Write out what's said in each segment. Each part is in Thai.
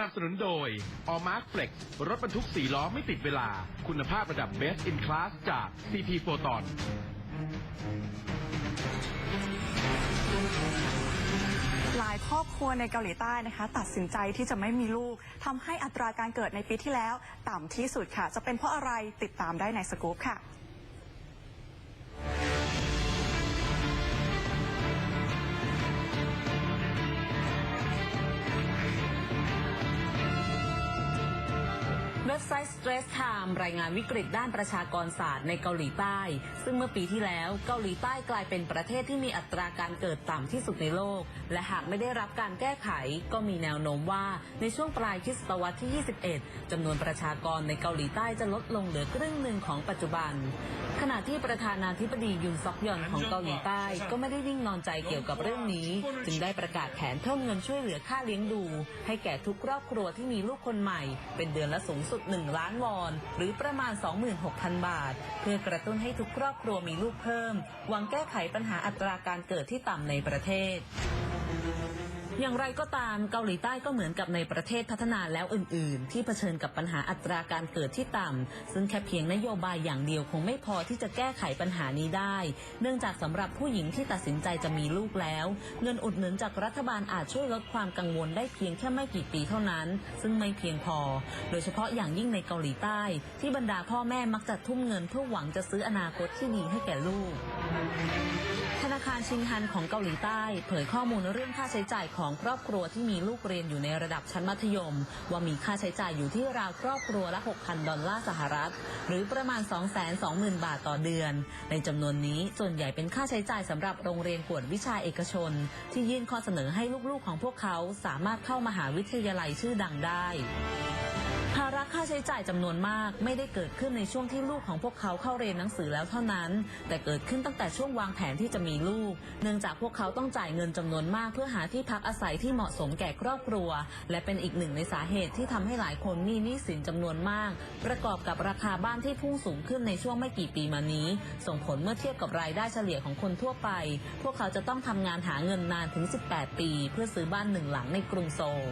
นับสนุนโดย All Mark Flex รถบรรทุก4ล้อไม่ติดเวลา คุณภาพระดับ Best in Class จาก CP Photon หลายครอบครัวในเกาหลีใต้นะคะ ตัดสินใจที่จะไม่มีลูกทำให้อัตราการเกิดในปีที่แล้ว ต่ำที่สุดค่ะ จะเป็นเพราะอะไรติดตามได้ในสกู๊ปค่ะ เว็บไซต์ Stress Time รายงานวิกฤตด้านประชากรศาสตร์ในเกาหลีใต้ ซึ่งเมื่อปีที่แล้วเกาหลีใต้กลายเป็นประเทศที่มีอัตราการเกิดต่ำที่สุดในโลก และหากไม่ได้รับการแก้ไข ก็มีแนวโน้มว่าในช่วงปลายทศตวรรษที่ 21 จำนวนประชากรในเกาหลีใต้จะลดลงเหลือครึ่งหนึ่งของปัจจุบัน ขณะที่ประธานาธิบดียุนซอกยอนของเกาหลีใต้ก็ไม่ได้นิ่งนอนใจเกี่ยวกับเรื่องนี้ จึงได้ประกาศแผนเพิ่มเงินช่วยเหลือค่าเลี้ยงดู ให้แก่ทุกครอบครัวที่มีลูกคนใหม่ เป็นเดือนละสูงสุด1 ล้านวอน หรือประมาณ 26,000 บาท เพื่อกระตุ้นให้ทุกครอบครัวมีลูกเพิ่ม หวังแก้ไขปัญหาอัตราการเกิดที่ต่ำในประเทศ อย่างไรก็ตามเกาหลีใต้ก็เหมือนกับในประเทศพัฒนาแล้วอื่น ๆ ที่เผชิญกับปัญหาอัตราการเกิดที่ต่ำซึ่งแค่เพียงนโยบายอย่างเดียวคงไม่พอที่จะแก้ไขปัญหานี้ได้ เนื่องจากสำหรับผู้หญิงที่ตัดสินใจจะมีลูกแล้ว เงินอุดหนุนจากรัฐบาลอาจช่วยลดความกังวลได้เพียงแค่ไม่กี่ปีเท่านั้น ซึ่งไม่เพียงพอ โดยเฉพาะอย่างยิ่งในเกาหลีใต้ ที่บรรดาพ่อแม่มักจะทุ่มเงินเพื่อหวังจะซื้ออนาคตที่ดีให้แก่ลูก ธนาคารชิงฮันของเกาหลีใต้ เผยข้อมูลเรื่องค่าใช้จ่ายของของครอบครัวที่มีลูกเรียนอยู่ในระดับชั้นมัธยม ว่ามีค่าใช้จ่ายอยู่ที่ราวครอบครัวละ 6,000 ดอลลาร์สหรัฐ หรือประมาณ 220,000 บาทต่อเดือน ในจำนวนนี้ส่วนใหญ่เป็นค่าใช้จ่ายสำหรับโรงเรียนกวดวิชาเอกชน ที่ยื่นข้อเสนอให้ลูกๆของพวกเขาสามารถเข้ามหาวิทยาลัยชื่อดังได้ ค่าใช้จ่ายจำนวนมาก ไม่ได้เกิดขึ้นในช่วงที่ลูกของพวกเขาเข้าเรียนหนังสือแล้วเท่านั้น แต่เกิดขึ้นตั้งแต่ช่วงวางแผนที่จะมีลูก เนื่องจากพวกเขาต้องจ่ายเงินจำนวนมาก เพื่อหาที่พักอาศัยที่เหมาะสมแก่ครอบครัว และเป็นอีกหนึ่งในสาเหตุที่ทำให้หลายคนมีหนี้สินจำนวนมาก ประกอบกับราคาบ้านที่พุ่งสูงขึ้นในช่วงไม่กี่ปีมานี้ ส่งผลเมื่อเทียบกับรายได้เฉลี่ยของคนทั่วไป พวกเขาจะต้องทำงานหาเงินนานถึง 18 ปี เพื่อซื้อบ้านหนึ่งหลังในกรุงโซล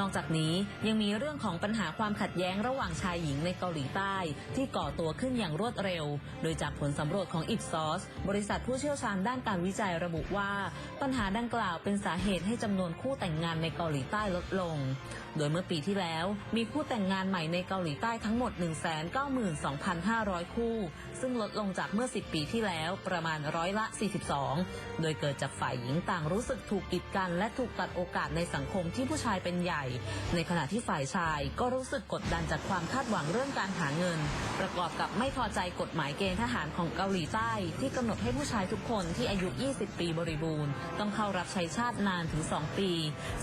นอกจากนี้ยังมีเรื่องของปัญหาความขัดแย้งระหว่างชายหญิงในเกาหลีใต้ ที่ก่อตัวขึ้นอย่างรวดเร็ว โดยจากผลสำรวจของ Ipsos บริษัทผู้เชี่ยวชาญด้านการวิจัยระบุว่า ปัญหาดังกล่าวเป็นสาเหตุให้จำนวนคู่แต่งงานในเกาหลีใต้ลดลง โดยเมื่อปีที่แล้ว มีคู่แต่งงานใหม่ในเกาหลีใต้ทั้งหมด 192,500 คู่ ซึ่งลดลงจากเมื่อ 10 ปีที่แล้วประมาณร้อยละ 42 โดยเกิดจากฝ่ายหญิงต่างรู้สึกถูกกีดกันและถูกตัดโอกาสในสังคมที่ผู้ชายเป็นใหญ่ ในขณะที่ฝ่ายชายก็รู้สึกกดดันจากความคาดหวังเรื่องการหาเงิน ประกอบกับไม่พอใจกฎหมายเกณฑ์ทหารของเกาหลีใต้ ที่กำหนดให้ผู้ชายทุกคนที่อายุ 20 ปีบริบูรณ์ ต้องเข้ารับใช้ชาตินานถึง 2 ปี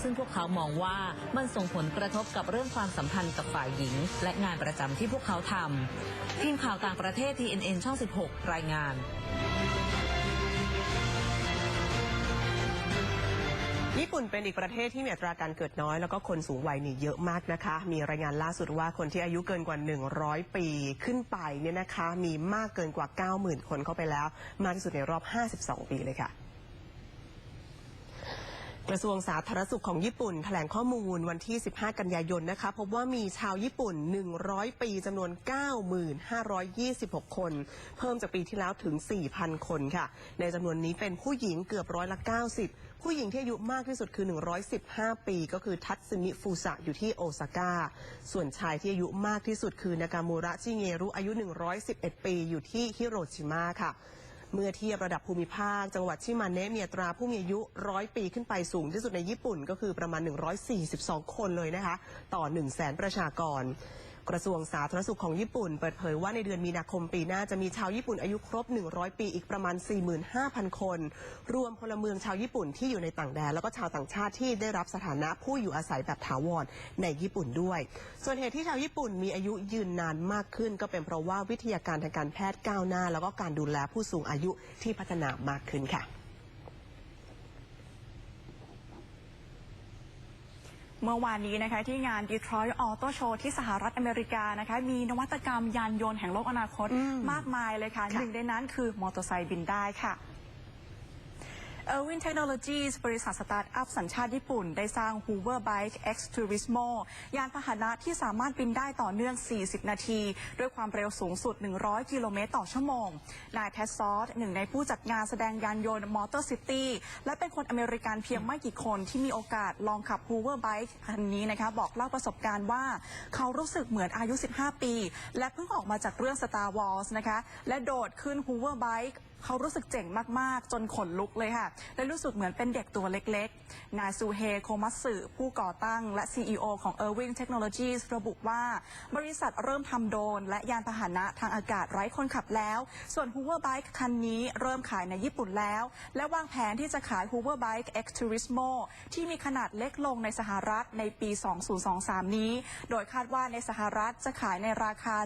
ซึ่งพวกเขามองว่ามันส่งผลกระทบกับเรื่องความสัมพันธ์กับฝ่ายหญิง และงานประจำที่พวกเขาทำทีมข่าวต่างประเทศ TNN ช่อง 16 รายงานญี่ปุ่นเป็นอีกประเทศที่มีอัตราการเกิดน้อย แล้วก็คนสูงวัยนี่เยอะมากนะคะ มีรายงานล่าสุดว่าคนที่อายุเกินกว่า 100 ปีขึ้นไปเนี่ยนะคะ มีมากเกินกว่า 90,000 คนเข้าไปแล้ว มากที่สุดในรอบ 52 ปีเลยค่ะ กระทรวงสาธารณสุขของญี่ปุ่น แถลงข้อมูลวันที่ 15 กันยายนนะคะ พบว่ามีชาวญี่ปุ่น 100 ปีจำนวน 9,526 คน เพิ่มจากปีที่แล้วถึง 4,000 คนค่ะ ในจำนวนนี้เป็นผู้หญิงเกือบร้อยละ 90 ผู้หญิงที่อายุมากที่สุดคือ 115 ปี ก็คือทัตสึมิฟูสะอยู่ที่โอซาก้า ส่วนชายที่อายุมากที่สุดคือนากามูระชิเงรุอายุ 111 ปีอยู่ที่ฮิโรชิมะค่ะ เมื่อเทียบระดับภูมิภาค จังหวัดชิมาเนะมีอัตราผู้มีอายุร้อยปีขึ้นไปสูงที่สุดในญี่ปุ่นก็คือประมาณ 142 คนเลยนะคะ ต่อ 1 0 0 0 0แสนประชากร กระทรวงสาธารณสุขของญี่ปุ่น เปิดเผยว่าในเดือนมีนาคมปีหน้าจะมีชาวญี่ปุ่นอายุครบ 100 ปีอีกประมาณ 45,000 คน รวมพลเมืองชาวญี่ปุ่นที่อยู่ในต่างแดน แล้วก็ชาวต่างชาติที่ได้รับสถานะผู้อยู่อาศัยแบบถาวรในญี่ปุ่นด้วย ส่วนเหตุที่ชาวญี่ปุ่นมีอายุยืนนานมากขึ้น ก็เป็นเพราะว่าวิทยาการทางการแพทย์ก้าวหน้า แล้วก็การดูแลผู้สูงอายุที่พัฒนามากขึ้นค่ะ เมื่อวานนี้นะคะที่งาน Detroit Auto Show ที่สหรัฐอเมริกานะคะมีนวัตกรรมยานยนต์แห่งโลกอนาคตอืมมากมายเลยค่ะค่ะ หนึ่งในนั้นคือมอเตอร์ไซค์บินได้ค่ะ Erwin Technologies บริษัทสตาร์ทอัพสัญชาติญี่ปุ่น ได้สร้าง Hoover Bike X Turismo ยานพาหนะที่สามารถบินได้ต่อเนื่อง 40 นาที ด้วยความเร็วสูงสุด 100 กิโลเมตรต่อชั่วโมง นายแทสซอสหนึ่งในผู้จัดงานแสดงยานยนต์มอเตอร์ซิตี้และเป็นคนอเมริกันเพียงไม่กี่คนที่มีโอกาสลองขับ Hoover Bike คันนี้นะคะบอกเล่าประสบการณ์ว่า เขารู้สึกเหมือนอายุ 15 ปี และเพิ่งออกมาจากเรื่อง Star Wars นะคะและโดดขึ้น Hoover Bike เขารู้สึกเจ๋งมากๆ จนขนลุกเลยค่ะ และรู้สึกเหมือนเป็นเด็กตัวเล็กๆ นายซูเฮโคมัตสึผู้ก่อตั้งและ CEO ของ Irwin Technologies ระบุว่า บริษัทเริ่มทำโดรนและยานพาหนะทางอากาศไร้คนขับแล้ว ส่วน Hoover Bike คันนี้เริ่มขายในญี่ปุ่นแล้ว และวางแผนที่จะขาย Hoover Bike X Turismo ที่มีขนาดเล็กลงในสหรัฐในปี 2023 นี้ โดยคาดว่าในสหรัฐจะขายในราคา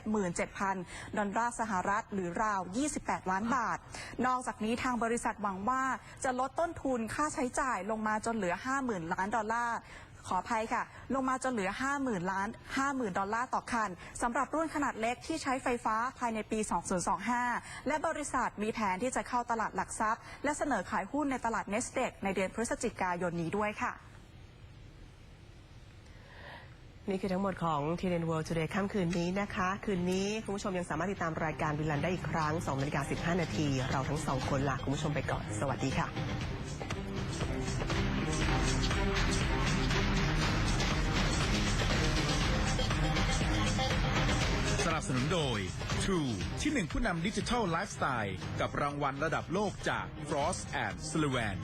777,000 ดอลลาร์สหรัฐหรือราว 28 ล้านบาท นอกจากนี้ทางบริษัทหวังว่าจะลดต้นทุนค่าใช้จ่ายลงมาจนเหลือ 50,000 ล้านดอลลาร์ขออภัยค่ะ ลงมาจนเหลือ 50,000 ล้าน 50,000 ดอลลาร์ต่อคันสำหรับรุ่นขนาดเล็กที่ใช้ไฟฟ้าภายในปี 2025 และบริษัทมีแผนที่จะเข้าตลาดหลักทรัพย์ และเสนอขายหุ้นในตลาดเนสเดกในเดือนพฤศจิกายนนี้ด้วยค่ะ นี่คือทั้งหมดของ t ีเ n World Today ค่ำคืนนี้นะคะ คืนนี้คุณผู้ชมยังสามารถติดตามรายการวิลันได้อีกครั้ง2นาฬิกา15 นาที เราทั้งสองคนลาคุณผู้ชมไปก่อน สวัสดีค่ะสนับสนุนโดย True ที่หนึ่งผู้นำดิจิทัลไลฟ์สไตล์กับรางวัลระดับโลกจาก Frost and Sullivan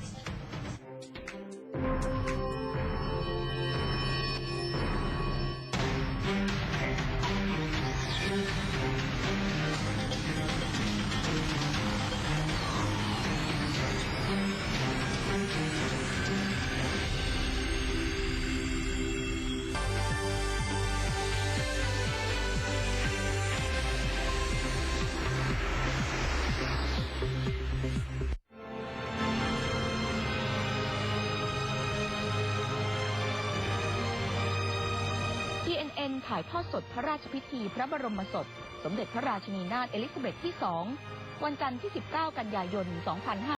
TNN ถ่ายทอดสดพระราชพิธีพระบรมศพ สมเด็จพระราชินีนาถเอลิซาเบธที่ 2 วันจันทร์ที่ 19 กันยายน 2555